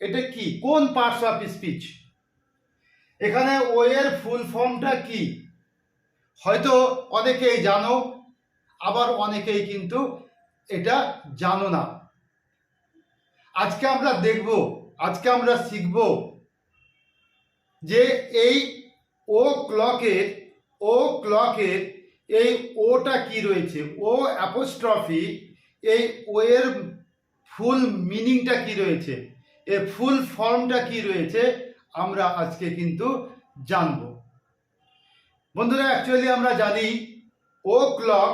এটা কি? কোন পার্টস অফ স্পিচ? এখানে ও এর ফুল ফর্মটা কি? হয়তো অনেকেই জানো, আবার অনেকেই কিন্তু এটা জানো না। আজকে আমরা দেখব, আজকে আমরা শিখব যে এই ও ক্লকের ও ক্লকের এই ওটা কি রয়েছে? ও অ্যাপোস্ট্রফি, এই ও এর ফুল মিনিংটা কি রয়েছে? এর ফুল ফর্মটা কি রয়েছে, আমরা আজকে কিন্তু জানব। বন্ধুরা অ্যাকচুয়ালি আমরা জানি ও ক্লক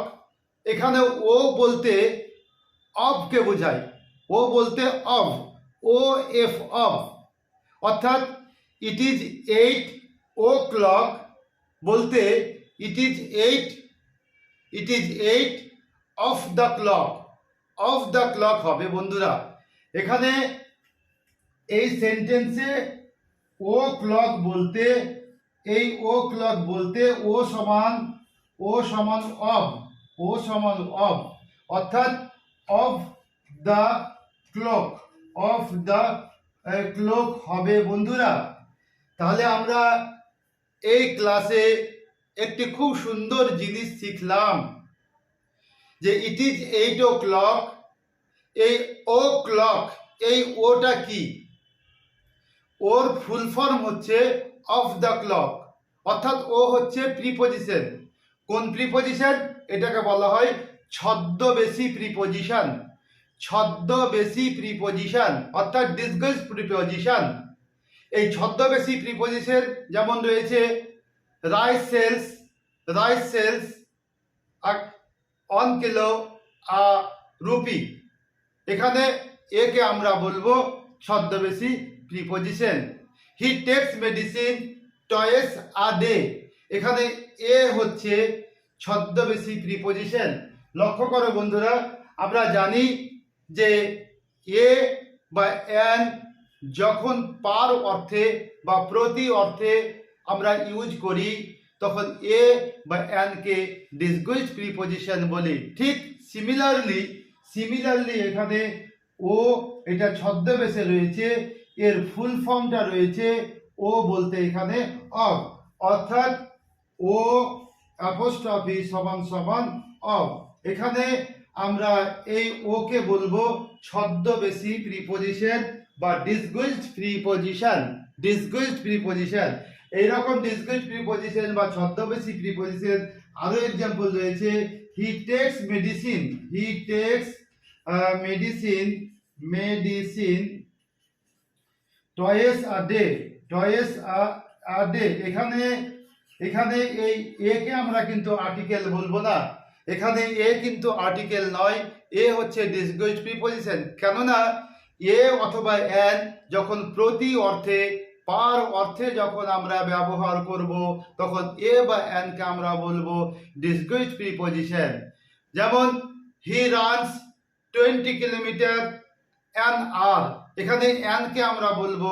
এখানে ও বলতে অফকে বোঝায়। ও বলতে অফ ও এফ অফ অর্থাৎ it is eight o'clock বলতে it is eight it is eight of the clock of the clock হবে। বন্ধুরা, এখানে এই সেন্টেন্সে ও ক্লক বলতে, এই ও ক্লক বলতে ও সমান ও সমান অফ ও সমান অফ অর্থাৎ of the clock of the clock হবে বন্ধুরা। তাহলে আমরা এই ক্লাসে একটি খুব সুন্দর জিনিস শিখলাম, যে it is eight o'clock এই ও ক্লক এই ওটা কি? ওর ফুল ফর্ম হচ্ছে অফ দ্য ক্লক, অর্থাৎ ও হচ্ছে প্রিপোজিশন। কোন প্রিপোজিশন? এটাকে বলা হয় ছদ্মবেশী প্রিপোজিশন। ছদ্মবেশী প্রিপোজিশন, অর্থাৎ ডিসগাইজ প্রিপোজিশন এই ছদ্মবেশী প্রিপোজিশন যেমন রয়েছে rice sells rice sells on kilo rupee এখানে একে আমরা বলব ছদ্মবেশী preposition he takes medicine twice a day এখানে এ হচ্ছে ছদ্মবেশী প্রিপোজিশন লক্ষ্য করো বন্ধুরা, আমরা জানি যে এ বা এন যখন পার অর্থে বা প্রতি অর্থে আমরা ইউজ করি, তখন এ বা এনকে ডিসগুইজ প্রিপোজিশন বলি। ঠিক সিমিলারলি সিমিলারলি এখানে ও এটা ছদ্মবেশে রয়েছে। এর ফুল ফর্মটা রয়েছে ও বলতে এখানে অফ অর্থাৎ ও অ্যাপোস্ট্রফি সমান সমান অফ এখানে আমরা এই ওকে বলব ছদ্মবেশী প্রিপোজিশন বা ডিসগুইজড প্রিপোজিশন ডিসগুইজড প্রিপোজিশন এইরকম ডিসগুইজড প্রিপোজিশন বা ছদ্মবেশী প্রিপোজিশন আরও এক্সাম্পল রয়েছে। He takes medicine he takes medicine medicine twice a day twice a day এখানে এখানে এই একে আমরা কিন্তু আর্টিকেল বলব না। এখানে এ কিন্তু আর্টিকেল নয়। এ হচ্ছে ডিসগুইজ প্রিপোজিশন কেননা এ অথবা এন যখন প্রতি অর্থে, পার অর্থে যখন আমরা ব্যবহার করব, তখন এ বা এনকে আমরা বলব ডিসগুইজ প্রিপোজিশন যেমন he runs twenty kilometre an আর এখানে অ্যানকে আমরা বলব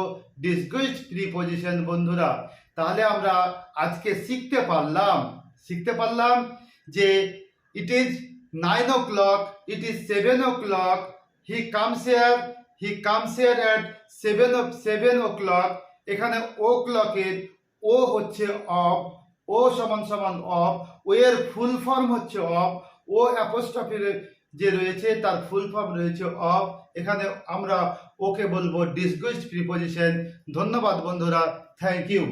ডিসগুইজ প্রিপোজিশন বন্ধুরা। তাহলে আমরা আজকে শিখতে পারলাম শিখতে পারলাম যে it is nine o'clock it is seven o'clock he comes here he comes here at seven o seven o'clock এখানে ও ক্লকের ও হচ্ছে অফ ও সমান সমান অফ ও এর ফুল ফর্ম হচ্ছে অফ ও অ্যাপোস্ট্রফির যে রয়েছে, তার ফুল ফর্ম রয়েছে অফ এখানে আমরা ওকে বলব ডিসগুইজড প্রিপোজিশন ধন্যবাদ বন্ধুরা। Thank you